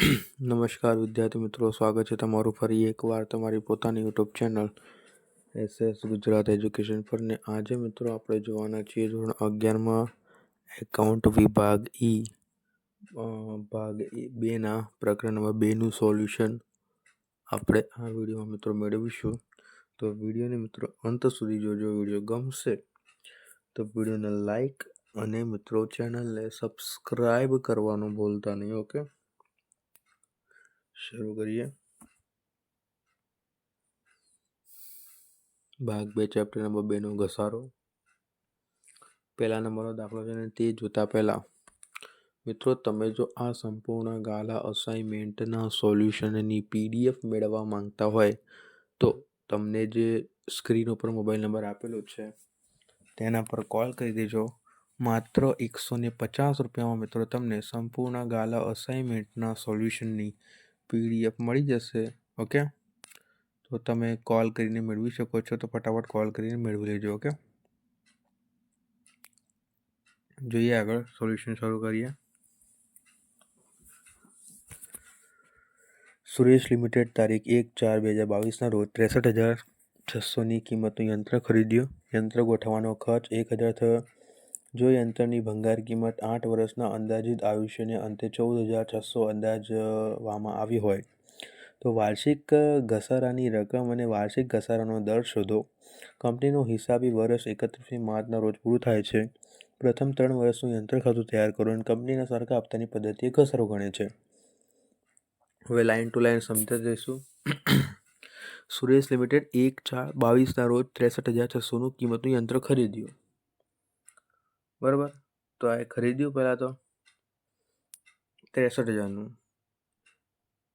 નમસ્કાર વિદ્યાર્થી મિત્રો, સ્વાગત છે તમારું ફરી એકવાર તમારી પોતાની YouTube channel SS Gujarat education પર. ને આજે મિત્રો આપણે જોવાના છીએ ધોરણ અગિયારમાં એકાઉન્ટ વિભાગ ઈ ભાગ બેના પ્રકરણ નંબર બેનું સોલ્યુશન આપણે આ વિડીયોમાં મિત્રો મેળવીશું. તો વિડીયોને મિત્રો અંત સુધી જોજો, વીડિયો ગમશે તો વિડીયોને લાઈક અને મિત્રો ચેનલને સબસ્ક્રાઈબ કરવાનું ભૂલતા નહીં, ઓકે? શરૂ કરીએ. ભાગ બે ચેપ્ટર નંબર બેનો ઘસારો. પહેલા નંબરનો દાખલો છે ને તે જોતા પહેલાં. મિત્રો, તમે જો આ સંપૂર્ણ ગાલા અસાઇનમેન્ટના સોલ્યુશનની પીડીએફ મેળવવા માંગતા હોય, તો તમને જે સ્ક્રીન ઉપર મોબાઈલ નંબર આપેલો છે, તેના પર કોલ કરી દેજો. માત્ર એકસો ને પચાસ રૂપિયામાં મિત્રો તમને સંપૂર્ણ ગાલા અસાઇનમેન્ટના સોલ્યુશનની પીડીએફ મળી જશે ઓકે તો તમે કોલ કરીને મેળવી શકો છો તો ફટાફટ કોલ કરીને મેળવી લેજો ઓકે જોઈએ આગળ સોલ્યુશન શરૂ કરીએ સુરેશ લિમિટેડ તારીખ એક ચાર બે હજાર બાવીસના રોજ ત્રેસઠ હજાર છસોની કિંમતનું યંત્ર ખરીદ્યું યંત્ર ગોઠવવાનો ખર્ચ એક હજાર થયો જો યંત્રની ભંગાર કિંમત આઠ વર્ષના અંદાજિત આયુષ્યને અંતે ચૌદ હજાર છસો અંદાજવામાં આવી હોય, તો વાર્ષિક ઘસારાની રકમ અને વાર્ષિક ઘસારાનો દર શોધો. કંપનીનો હિસાબી વર્ષ એકત્રીસમી માર્ચના રોજ પૂરું થાય છે. પ્રથમ ત્રણ વર્ષનું યંત્ર ખાતું તૈયાર કરો અને કંપનીના સરખા હપ્તાની પદ્ધતિએ ઘસારો ગણે છે. હવે લાઇન ટુ લાઇન સમજતા જઈશું. સુરેશ લિમિટેડ એક ચાર બાવીસના રોજ ત્રેસઠ હજાર છસોનું કિંમતનું યંત્ર ખરીદ્યું. બરાબર? તો આ ખરીદ્યું પહેલાં તો. ત્રેસઠ હજારનું.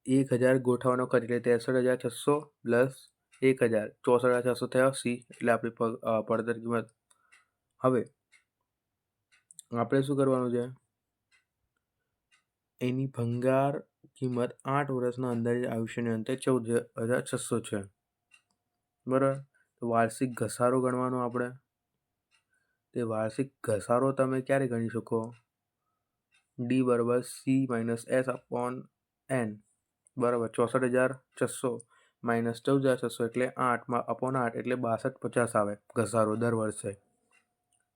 એક હજાર ગોઠવવાનો ખર્ચ, એટલે ત્રેસઠ હજાર છસો પ્લસ એક હજાર. ચોસઠ હજાર છસો થયા સી એટલે આપણી પડતર કિંમત. હવે, આપણે શું કરવાનું છે? એની ભંગાર કિંમત આઠ વર્ષના અંદાજે આયુષ્યની અંતે ચૌદ હજાર છસો છે. બરાબર? તો વાર્ષિક ઘસારો ગણવાનો આપણે. તે વાર્ષિક ઘસારો તમે ક્યારે ગણી શકો? ડી બરાબર C minus S upon N બરાબર ચોસઠ હજાર છસો માઇનસ ચૌદ હજાર છસો એટલે આઠમાં અપોન આઠ એટલે બાસઠ પચાસ આવે ઘસારો દર વર્ષે.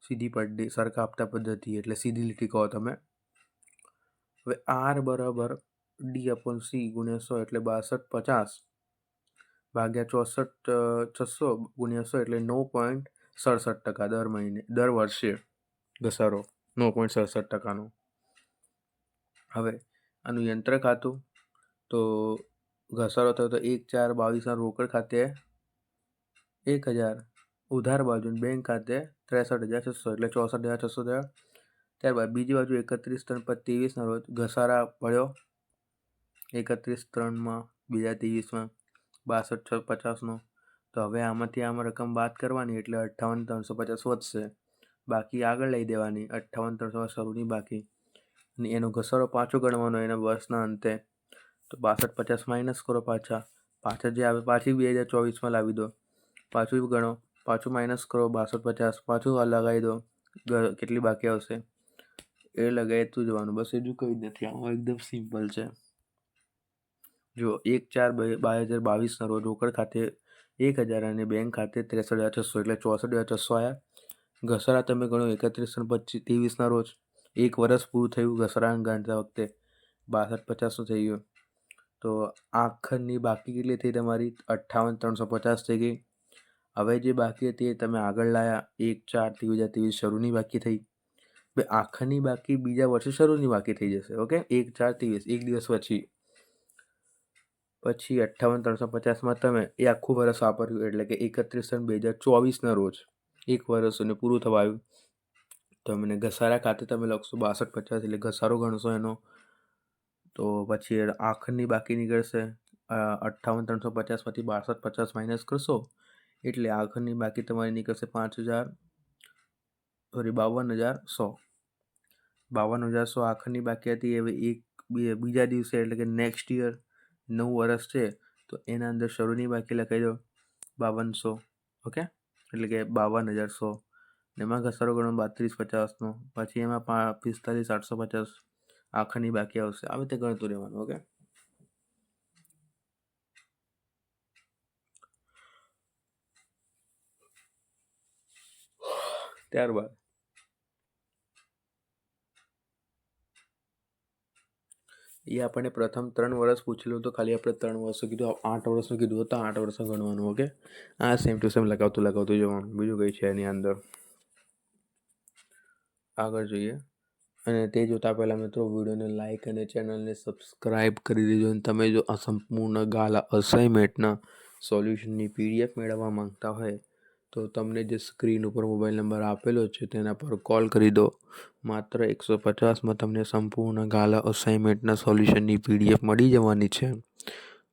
સીધી પટ્ટી સરખા આપતા પદ્ધતિ એટલે સીધી લીટી કહો તમે. હવે આર બરાબર ડી અપોન સી ગુણ્યા સો એટલે બાસઠ પચાસ ભાગ્યા ચોસઠ છસો ગુણ્યા સો એટલે નવ પોઈન્ટ સડસઠ ટકા દર મહિને, દર વર્ષે ઘસારો, નવ પોઈન્ટ સડસઠ ટકાનો. હવે, આનું યંત્ર ખાતું, તો ઘસારો થયો તો એક ચાર બાવીસના રોકડ ખાતે એક હજાર. ઉધાર બાજુ બેંક ખાતે ત્રેસઠ હજાર છસો, એટલે ચોસઠ હજાર છસો થયા. ત્યારબાદ બીજી બાજુ એકત્રીસ ત્રણ પર ત્રેવીસના રોજ ઘસારા પડ્યો એકત્રીસ ત્રણમાં, બીજા ત્રેવીસમાં, બાસઠ છ પચાસનો. તો હવે આમાંથી આમાં રકમ બાદ કરવાની એટલે અઠ્ઠાવન ત્રણસો પચાસ વધશે. બાકી આગળ લઈ દેવાની, અઠ્ઠાવન ત્રણસો શરૂની બાકી. અને એનો ઘસારો પાછો ગણવાનો એના વર્ષના અંતે. તો બાસઠ પચાસ માઇનસ કરો પાછા. પાછા જે આવે પાછી બે હજાર ચોવીસમાં લાવી દો. પાછું ગણો. પાછું માઇનસ કરો બાસઠ પચાસ. પાછું લગાવી દો. કેટલી બાકી આવશે? એ લગાવી જવાનું. બસ હજુ કંઈ જ નથી. આમાં એકદમ સિમ્પલ છે. જો એક ચાર બે હજાર બાવીસના રોજ રોકડ ખાતે એક હજાર અને બેંક ખાતે ત્રેસઠ હજાર છસો એટલે ચોસઠ હજાર છસો આવ્યા ઘસારા તમે ગણો એકત્રીસ પચીસ ત્રેવીસના રોજ. એક વર્ષ પૂરું થયું ઘસારા ગણતા વખતે. બાસઠ પચાસનું થઈ ગયું. તો આખરની બાકી કેટલી થઈ તમારી? અઠ્ઠાવન, ત્રણસો પચાસ થઈ ગઈ. હવે જે બાકી હતી એ તમે આગળ લાયા. એક, ચાર ત્રેવીસ ત્રેવીસ શરૂની બાકી થઈ. બે, આખરની બાકી બીજા વર્ષે શરૂની બાકી થઈ જશે, ઓકે? એક, ચાર, ત્રેવીસ, એક દિવસ પછી. પછી અઠ્ઠાવન ત્રણસો પચાસમાં તમે એ આખું વર્ષ વાપર્યું, એટલે કે એકત્રીસ બે હજાર ચોવીસના રોજ એક વર્ષ અને પૂરું થવા આવ્યું. તમને ઘસારા ખાતે તમે લખશો બાસઠ પચાસ, એટલે ઘસારો ગણશો એનો. તો પછી આખરની બાકી નીકળશે. અઠ્ઠાવન ત્રણસો પચાસમાંથી બાસઠ પચાસ માઇનસ કરશો, એટલે આખરની બાકી તમારી નીકળશે પાંચ હજાર સોરી બાવન હજાર સો. બાવન હજાર સો આખરની બાકી હતી, હવે એક બીજા દિવસે, એટલે કે નેક્સ્ટ યર નવ વર્ષ છે, તો એના અંદર શરૂની બાકી લખાઈ દો, બાવનસો, ઓકે? એટલે કે બાવન હજાર સો એમાં ઘસારો ગણો બાત્રીસ પચાસનો. પછી એમાં પિસ્તાલીસ, આઠસો પચાસ આખાની બાકી આવશે. આવી રીતે ગણતું રહેવાનું, ઓકે? ત્યારબાદ એ આપણને પ્રથમ ત્રણ વર્ષ પૂછેલું તો ખાલી આપણે ત્રણ વર્ષનું કીધું આઠ વર્ષનું કીધું હતું, આઠ વર્ષનું ગણવાનું ઓકે આ સેમ ટુ સેમ લગાવતું લગાવતું જવાનું, બીજું કંઈ છે એની અંદર. આગળ જોઈએ. અને તે જોતાં પહેલાં મિત્રો, વિડીયોને લાઇક અને ચેનલને સબસ્ક્રાઈબ કરી દેજો અને તમે જો આ સંપૂર્ણ ગાલા અસાઇનમેન્ટના સોલ્યુશનની પીડીએફ મેળવવા માંગતા હોય તો તમને જે સ્ક્રીન ઉપર મોબાઈલ નંબર આપેલો છે તેના પર કોલ કરી દો. માત્ર એકસો પચાસમાં તમને સંપૂર્ણ ગાલા અસાઇનમેન્ટના સોલ્યુશનની પીડીએફ મળી જવાની છે.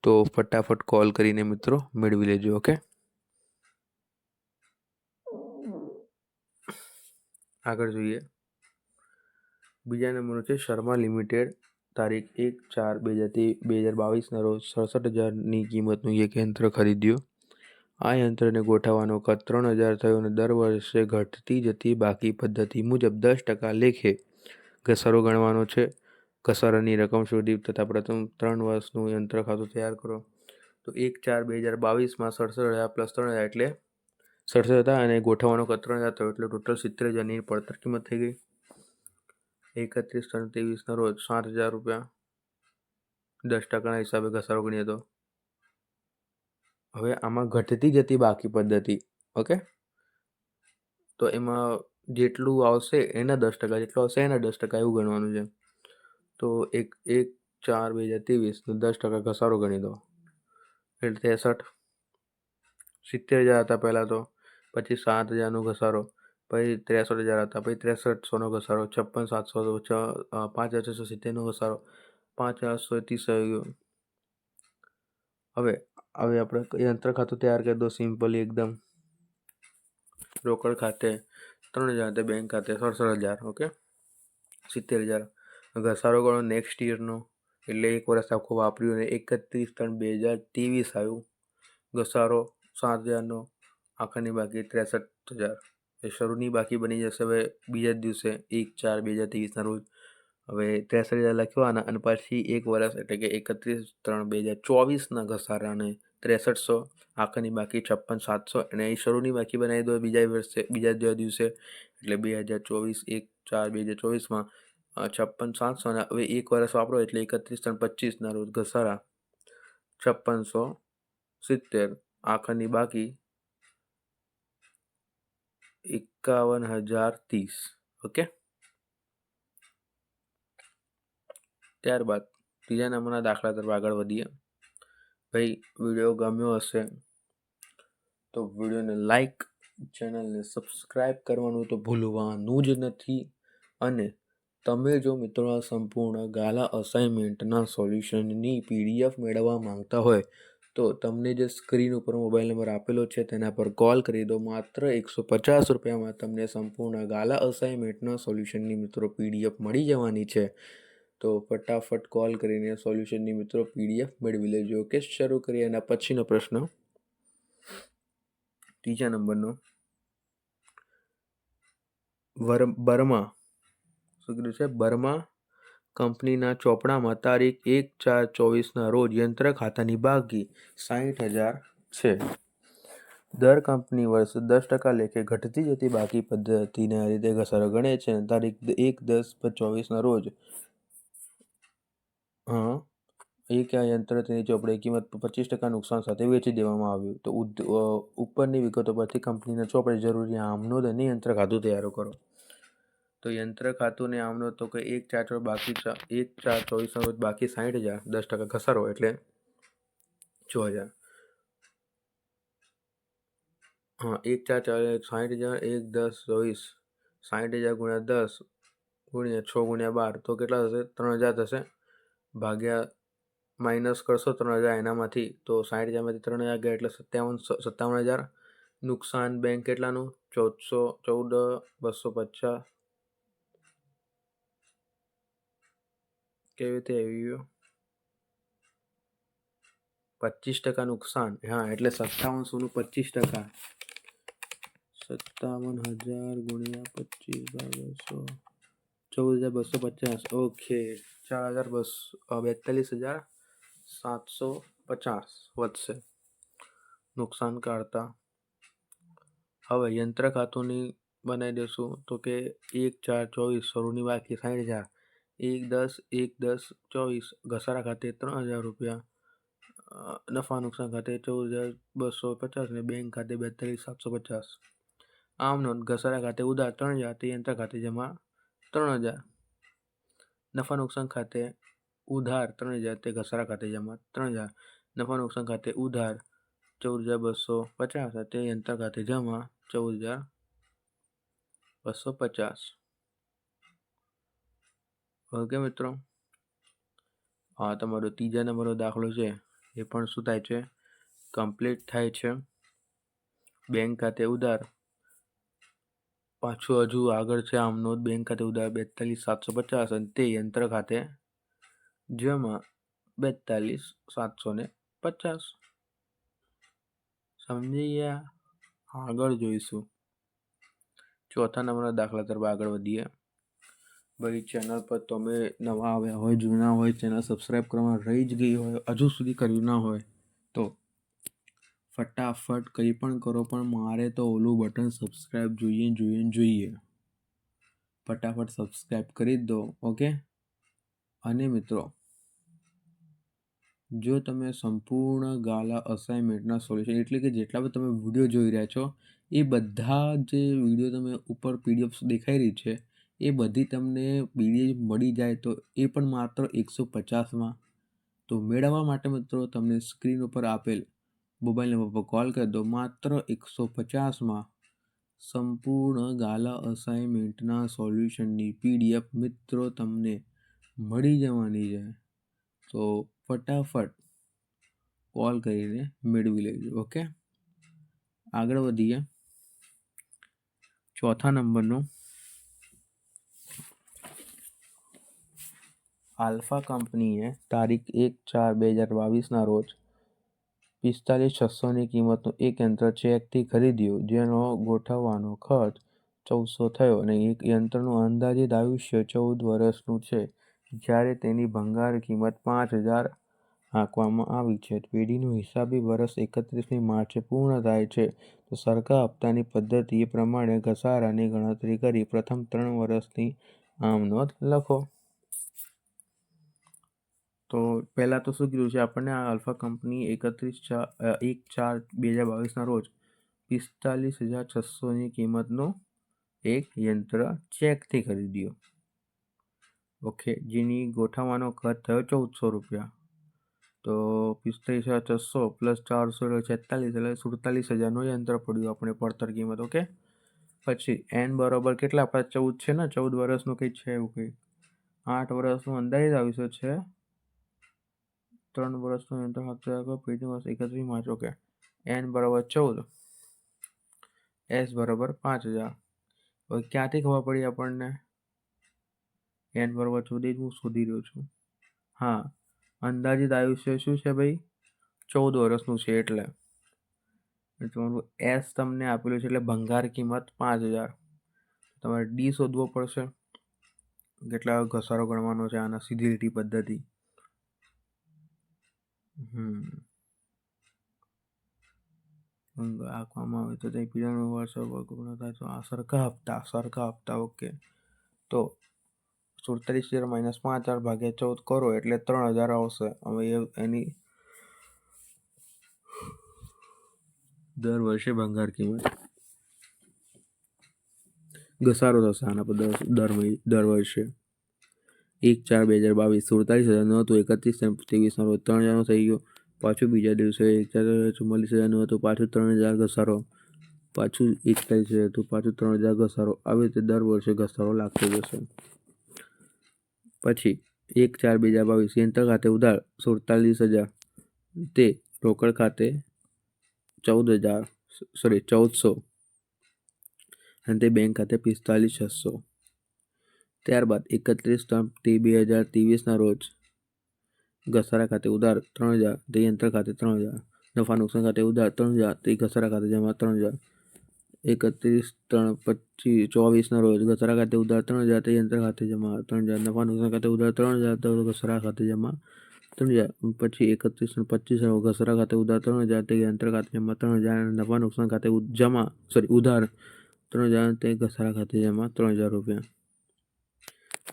તો ફટાફટ કોલ કરીને મિત્રો મેળવી લેજો, ઓકે? આગળ જોઈએ. બીજા નંબરનો છે શર્મા લિમિટેડ. તારીખ એક ચાર બે હજાર બે હજાર બાવીસના રોજ સડસઠ હજારની કિંમતનું એક યંત્ર ખરીદ્યું. આ યંત્રને ગોઠવવાનો ખર્ચ ત્રણ હજાર થયો અને દર વર્ષે ઘટતી જતી બાકી પદ્ધતિ મુજબ દસ ટકા લેખે ઘસારો ગણવાનો છે. ઘસારાની રકમ શોધી તથા પ્રથમ ત્રણ વર્ષનું યંત્ર ખાતું તૈયાર કરો. તો એક ચાર બે હજાર બાવીસમાં સડસઠ હજાર પ્લસ ત્રણ હજાર એટલે સડસઠ હતા અને ગોઠવવાનો ખર્ચ ત્રણ હજાર થયો એટલે ટોટલ સિત્તેર હજારની પડતર કિંમત થઈ ગઈ. એકત્રીસ ત્રણ ત્રેવીસના રોજ સાત હજાર રૂપિયા દસ ટકાના હિસાબે ઘસારો ગણ્યો તો હવે આમાં ઘટતી જતી બાકી પદ્ધતિ, ઓકે? તો એમાં જેટલું આવશે એના દસ ટકા, જેટલું આવશે એના દસ ટકા એવું ગણવાનું છે. તો એક એક, ચાર, બે હજાર ત્રેવીસનો દસ ટકા ઘસારો ગણી દો. એટલે ત્રેસઠ. સિત્તેર હજાર હતા પહેલાં તો, પછી સાત હજારનો ઘસારો, પછી ત્રેસઠ હજાર હતા, પછી ત્રેસઠસોનો ઘસારો, છપ્પન સાતસો છ પાંચ હજાર છસો સિત્તેરનો ઘસારો, પાંચ હજાર સો ત્રીસ આવી ગયો હવે હવે આપણે યંત્ર ખાતું તૈયાર કરી દો સિમ્પલી એકદમ. રોકડ ખાતે ત્રણ હજાર તે બેંક ખાતે સડસઠ હજાર, ઓકે? સિત્તેર હજાર. ઘસારો ગણો નેક્સ્ટ યરનો એટલે એક વર્ષ આખું વાપર્યું અને એકત્રીસ ત્રણ બે હજાર ત્રેવીસ આવ્યું. ઘસારો સાત હજારનો આખરની બાકી ત્રેસઠ હજાર. એ શરૂની બાકી બની જશે હવે બીજા દિવસે એક ચાર બે હજાર ત્રેવીસના રોજ. હવે ત્રેસઠ હજાર લખ્યો અને પછી એક વર્ષ એટલે કે એકત્રીસ ત્રણ બે હજાર ચોવીસના ઘસારાને ત્રેસઠસો આખરની બાકી છપ્પન સાતસો અને એ શરૂની બાકી બનાવી દો બીજા વર્ષે, બીજા દિવસે એટલે બે હજાર ચોવીસ એક ચાર બે હજાર ચોવીસમાં છપ્પન સાતસો અને હવે એક વર્ષ વાપરો એટલે એકત્રીસ ત્રણ પચીસના રોજ ઘસારા, છપ્પનસો સિત્તેર આખરની બાકી એકાવન હજાર ત્રીસ, ઓકે? ત્યારબાદ ત્રીજા નંબરના દાખલા તરફ આગળ વધીએ. ભાઈ, વીડિયો ગમ્યો હશે તો વિડીયોને લાઈક ચેનલને સબસ્ક્રાઈબ કરવાનું તો ભૂલવાનું જ નથી. અને તમે જો મિત્રો સંપૂર્ણ ગાલા અસાઇનમેન્ટના સોલ્યુશનની પીડીએફ મેળવવા માંગતા હોય, તો તમને જે સ્ક્રીન ઉપર મોબાઈલ નંબર આપેલો છે તેના પર કોલ કરી દો. માત્ર એકસો પચાસ રૂપિયામાં તમને સંપૂર્ણ ગાલા અસાઇનમેન્ટના સોલ્યુશનની મિત્રો પીડીએફ મળી જવાની છે. તો ફટાફટ કોલ કરીને સોલ્યુશનની મિત્રો પીડીએફ મેળવી લેજો. ઓકે શરૂ કરીએ એના પછીનો પ્રશ્ન. ત્રીજા નંબરનો. વર, બર્મા. શું કીધું છે? બર્મા કંપનીના ચોપડામાં તારીખ એક ચાર ચોવીસના રોજ યંત્ર ખાતાની બાકી સાહીઠ હજાર છે. દર કંપની વર્ષ દસ ટકા લેખે ઘટતી જતી બાકી પદ્ધતિને રીતે ઘસારો ગણે છે. તારીખ એક દસ ચોવીસના રોજ હા. એક આ યંત્ર તેની કિંમત પચીસ ટકા નુકસાન સાથે વેચી દેવામાં આવ્યું, તો ઉપરની વિગતો પરથી કંપનીના ચોપડે જરૂરી આમનોંધ અને યંત્ર ખાતું તૈયાર કરો. તો યંત્ર ખાતું ને આમનો તો કે એક ચાર ચોર બાકી એક ચાર ચોવીસનો રોજ બાકી સાઠ હજાર, દસ ટકા ઘસારો એટલે છ હજાર. હા, એક ચાર ચાર સાઠ હજાર, એક દસ ચોવીસ સાઠ હજાર ગુણ્યા દસ ગુણ્યા છ ગુણ્યા બાર, તો કેટલા થશે? ત્રણ હજાર થશે. ભાગ્યા માઇનસ કરશો ત્રણ હજાર એનામાંથી, તો સાઠ હજારમાંથી ત્રણ હજાર ગયા એટલે સત્તાવન સત્તાવન હજાર. નુકસાન બેંક કેટલાનું? ચૌદસો, ચૌદ, બસો પચાસ. કેવી રીતે આવી ગયું? પચીસ ટકા નુકસાન. હા, એટલે સત્તાવનસોનું પચીસ ટકા. સત્તાવન હજાર ગુણ્યા પચીસ બસો ચૌદ હજાર બસો પચાસ ઓકે ચાર હજાર બસો બેતાલીસ હજાર સાતસો પચાસ વધશે નુકસાન કાઢતા હવે યંત્ર ખાતોની બનાવી દઈશું તો કે એક ચાર ચોવીસ શરૂની બાકી સાઠ હજાર એક દસ એક દસ ચોવીસ ઘસારા ખાતે ત્રણ હજાર રૂપિયા નફા નુકસાન ખાતે ચૌદ હજાર બસો પચાસ ને બેંક ખાતે બેતાલીસ સાતસો પચાસ આમ નોંધ ઘસારા ખાતે ઉધાર ત્રણ હજાર તે યંત્ર ખાતે જમા ત્રણ હજાર. નફા નુકસાન ખાતે ઉધાર ત્રણ હજાર તે ઘસારા ખાતે જમા. ત્રણ હજાર. નફા નુકસાન ખાતે ઉધાર ચૌદ હજાર બસો પચાસ તે યંત્ર ખાતે જમા ચૌદ હજાર બસો પચાસ. ઓકે મિત્રો. આ તમારો ત્રીજા નંબરનો દાખલો છે. એ પણ શું થાય છે? કમ્પ્લીટ થાય છે. બેંક ખાતે ઉધાર પાછું હજુ આગળ છે આમનો બેંક ખાતે ઉધાર બેતાલીસ સાતસો પચાસ અને તે યંત્ર ખાતે, જેમાં બેતાલીસ સાતસો ને પચાસ. સમજી ગયા આગળ જોઈશું. ચોથા નંબરના દાખલા તરફ આગળ વધીએ. ભાઈ ચેનલ પર તમે નવા આવ્યા હોય, જૂના હોય ચેનલ સબસ્ક્રાઈબ કરવામાં રહી જ ગઈ હોય, હજુ સુધી કર્યું ના હોય ફટાફટ કંઈ પણ કરો, પણ મારે તો ઓલું બટન સબસ્ક્રાઈબ જોઈએ જોઈએ જોઈએ. ફટાફટ સબસ્ક્રાઈબ કરી દો ઓકે અને મિત્રો, જો તમે સંપૂર્ણ ગાલા અસાઇનમેન્ટના સોલ્યુશન એટલે કે જેટલા પણ તમે વીડિયો જોઈ રહ્યા છો, એ બધા જે વીડિયો તમે ઉપર પીડીએફ દેખાઈ રહી છે, એ બધી તમને પીડીએફ મળી જાય તો એ પણ માત્ર એકસો પચાસમાં. તો મેળવવા માટે મિત્રો તમને સ્ક્રીન ઉપર આપેલ મોબાઈલ નંબર પર કોલ કરી દો. માત્ર એકસો પચાસમાં સંપૂર્ણ ગાલા અસાઇનમેન્ટના સોલ્યુશનની પીડીએફ મિત્રો તમને મળી જવાની છે. તો ફટાફટ કોલ કરીને મેળવી લેજો, ઓકે? આગળ વધીએ. ચોથા નંબરનો. આલ્ફા કંપનીએ તારીખ એક ચાર બે હજાર બાવીસના રોજ પિસ્તાલીસ છસોની કિંમતનું એક યંત્ર ચેકથી ખરીદ્યું, જેનો ગોઠવવાનો ખર્ચ ચૌદસો થયો અને એક યંત્રનું અંદાજિત આયુષ્ય ચૌદ વર્ષનું છે. જ્યારે તેની ભંગાર કિંમત પાંચ હજાર આંકવામાં આવી છે. પેઢીનું હિસાબી વર્ષ એકત્રીસમી માર્ચે પૂર્ણ થાય છે. તો સરખા હપ્તાની પદ્ધતિ પ્રમાણે ઘસારાની ગણતરી કરી પ્રથમ ત્રણ વર્ષની આમ નોંધ લખો. તો પહેલાં તો શું કીધું છે, આપણને આ અલ્ફા કંપની એકત્રીસ ચાર એક ચાર બે હજાર બાવીસના રોજ પિસ્તાલીસ હજાર છસોની કિંમતનું એક યંત્ર ચેકથી ખરીદ્યો. ઓકે, જેની ગોઠવવાનો ખર્ચ થયો ચૌદસો રૂપિયા. તો પિસ્તાલીસ હજાર છસો પ્લસ ચારસો છેતાલીસ, એટલે સુડતાલીસ હજારનું યંત્ર પડ્યું આપણે પડતર કિંમત, ઓકે? પછી એન બરોબર કેટલા? આપણા ચૌદ છે ને, ચૌદ વર્ષનું કંઈ છે એવું કંઈ? આઠ વર્ષનું અંદાજિત આયુષ્ય છે ત્રણ વર્ષનો યંત્ર હાથ પેઢી વર્ષ એકત્રીસ માર્ચ ઓકે એન બરાબર ચૌદ. એસ બરાબર પાંચ હજાર. હવે ક્યાંથી ખબર પડી આપણને? એન બરાબર ચૌદ હું શોધી રહ્યો છું. હા. અંદાજિત આયુષ્ય શું છે ભાઈ? ચૌદ વર્ષનું છે એટલે. તમારું એસ તમને આપેલું છે એટલે ભંગાર કિંમત પાંચ હજાર. તમારે ડી શોધવો પડશે. કેટલા ઘસારો ગણવાનો છે આના સીધી લીટી પદ્ધતિ. આંકવામાં આવે તો તે પીડાનો વારસો પૂર્ણ થાય તો આ સરખા હપ્તા સરખા હપ્તા ઓકે તો સુડતાલીસ હજાર માઇનસ પાંચ હજાર ભાગ્યા ચૌદ કરો, એટલે ત્રણ હજાર આવશે. હવે એની દર વર્ષે ભંગાર કિંમત ઘસારો થશે આના પર દર દર વર્ષે. એક ચાર બે હજાર બાવીસ સુડતાલીસ હજાર નહોતું એકત્રીસ ત્રેવીસનો રોજ ત્રણ હજારનો થઈ ગયો. પાછું બીજા દિવસે એક ચાર ચુમ્માલીસ હજારનું હતું, પાછું ત્રણ હજાર ઘસારો. પાછું એકતાલીસ હજાર હતું, પાછું ત્રણ હજાર ઘસારો. આવી રીતે દર વર્ષે ઘસારો લાગતો જશે પછી એક ચાર બે હજાર બાવીસ યંત્ર ખાતે ઉધાર સુડતાલીસ હજાર. તે રોકડ ખાતે ચૌદ હજાર સોરી ચૌદસો. અને તે બેંક ખાતે પિસ્તાલીસ છસો. ત્યારબાદ એકત્રીસ ત્રણ તે બે હજાર ત્રેવીસના રોજ ઘસારા ખાતે ઉધાર ત્રણ હજાર તે યંત્ર ખાતે ત્રણ હજાર, નફા નુકસાન ખાતે ઉધાર ત્રણ હજાર, તે ઘસારા ખાતે જમા ત્રણ હજાર. એકત્રીસ ત્રણ પચીસ ચોવીસના રોજ ઘસારા ખાતે ઉધાર ત્રણ હજાર તે યંત્ર ખાતે જમા ત્રણ હજાર, નફા નુકસાન ખાતે ઉધાર ત્રણ હજાર, તો ઘસારા ખાતે જમા ત્રણ હજાર. પછી એકત્રીસ પચીસ ઘસારા ખાતે ઉધાર ત્રણ હજાર તે યંત્ર ખાતે જમા ત્રણ હજાર નફા નુકસાન ખાતે જમા સોરી ઉધાર ત્રણ હજાર તે ઘસારા ખાતે જમા ત્રણ હજાર રૂપિયા.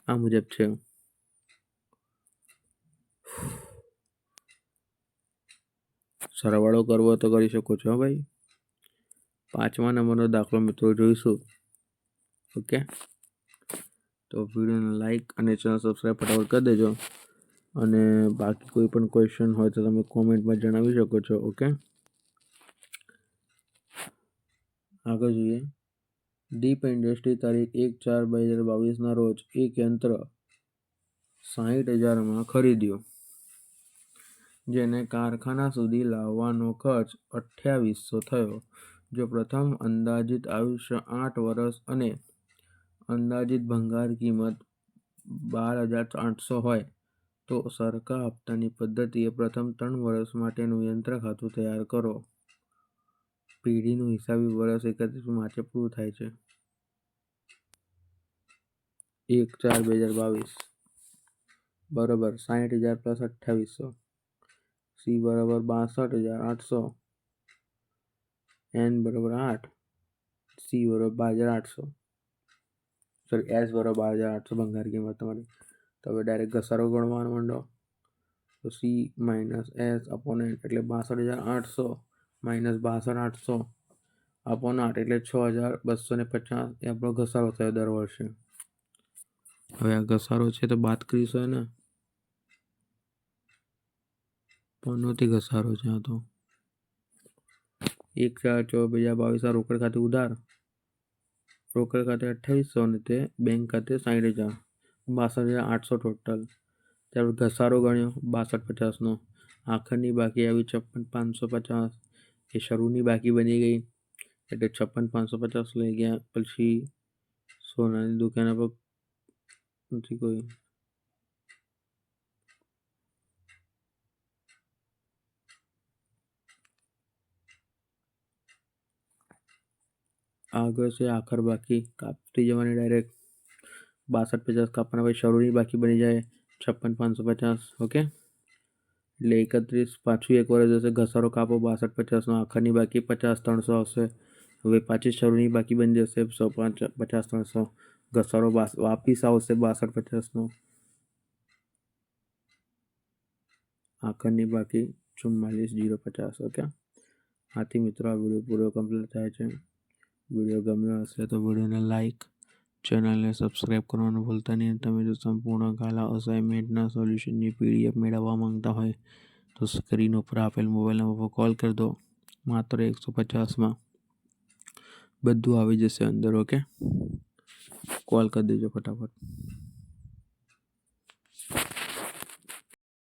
આ મુજબ છે સરવાળો કરવો તો કરી શકો છો ભાઈ. પાંચમા નંબરનો દાખલો મિત્રો જોઈશું. ઓકે? તો વિડીયોને લાઈક અને ચેનલ સબસ્ક્રાઈબ ફટાફટ કરી દેજો. અને બાકી કોઈ પણ ક્વેશ્ચન હોય તો તમે કોમેન્ટમાં જણાવી શકો છો, ઓકે? આગળ જોઈએ. ડીપ ઇન્ડસ્ટ્રી તારીખ એક ચાર બે હજાર બાવીસના રોજ એક યંત્ર સાહીઠ હજારમાં ખરીદ્યું, જેને કારખાના સુધી લાવવાનો ખર્ચ અઠ્યાવીસો થયો. જો પ્રથમ અંદાજિત આયુષ્ય આઠ વર્ષ અને અંદાજિત ભંગાર કિંમત બાર હજાર આઠસો હોય, તો સરખા હપ્તાની પદ્ધતિએ પ્રથમ ત્રણ વર્ષ માટેનું યંત્ર ખાતું તૈયાર કરો. પેઢીનું હિસાબી વર્ષ એકત્રીસ માર્ચે પૂરું થાય છે. એક ચાર બે હજાર બાવીસ. બરોબર સાહીઠ હજાર પ્લસ અઠ્ઠાવીસો. સી બરાબર બાસઠ હજાર આઠસો. એન બરાબર આઠ. સી બરાબર બાર હજાર આઠસો. સોરી એસ બરાબર બાર હજાર આઠસો ભંગાર કિંમત તમારી. તો હવે ડાયરેક્ટ ઘસારો ગણવાનો માંડો. તો C minus S upon N એટલે બાસઠ હજાર આઠસો માઇનસ બાસઠ આઠસો અપોન આઠ એટલે છ હજાર બસો ને પચાસ. એ આપણો ઘસારો થયો દર વર્ષે. હવે આ ઘસારો છે તો બાદ કરીશું એને. પણ ઘસારો છે આ તો. એક ચાર ચોવીસ હજાર બાવીસ, આ રોકડ ખાતે ઉધાર. રોકડ ખાતે અઠ્ઠાવીસો અને તે બેંક ખાતે સાઠ હજાર. બાસઠ હજાર આઠસો ટોટલ ત્યાર ઘસારો ગણ્યો, બાસઠ પચાસનો. આખરની બાકી આવી છપ્પન પાંચસો પચાસ. એ શરૂની બાકી બની ગઈ. એટલે છપ્પન પાંચસો પચાસ લઈ ગયા. પછી સોનાની દુકાન પર નથી કોઈ આગળ છે આખર બાકી કાપતી જવાની ડાયરેક્ટ બાસઠ પચાસ કાપવાના પછી શરૂની બાકી બની જાય છપ્પન પાંચસો પચાસ ઓકે એટલે એકત્રીસ પાછું એક વર્ષ જશે ઘસારો કાપો બાસઠ પચાસનો આખરની બાકી પચાસ ત્રણસો આવશે હવે પાછી શરૂની બાકી બની જશે સો પાંચ પચાસ ત્રણસો ઘસારો વાપીસ આવશે બાસઠ પચાસનો. આખરની બાકી ચુમ્માલીસ, જીરો પચાસ, ઓકે? આથી મિત્રો આ વીડિયો પૂરો કમ્પ્લીટ થાય છે. વીડિયો ગમ્યો હશે તો વિડીયોને લાઇક ચેનલને સબસ્ક્રાઈબ કરવાનું ભૂલતા નહીં. તમે જો સંપૂર્ણ ગાલા અસાઇનમેન્ટના સોલ્યુશનની પીડીએફ મેળવવા માંગતા હોય, તો સ્ક્રીન ઉપર આપેલ મોબાઈલ નંબર પર કોલ કરી દો. માત્ર એકસો પચાસમાં બધું આવી જશે અંદર, ઓકે? કોલ કરી દેજો ફટાફટ.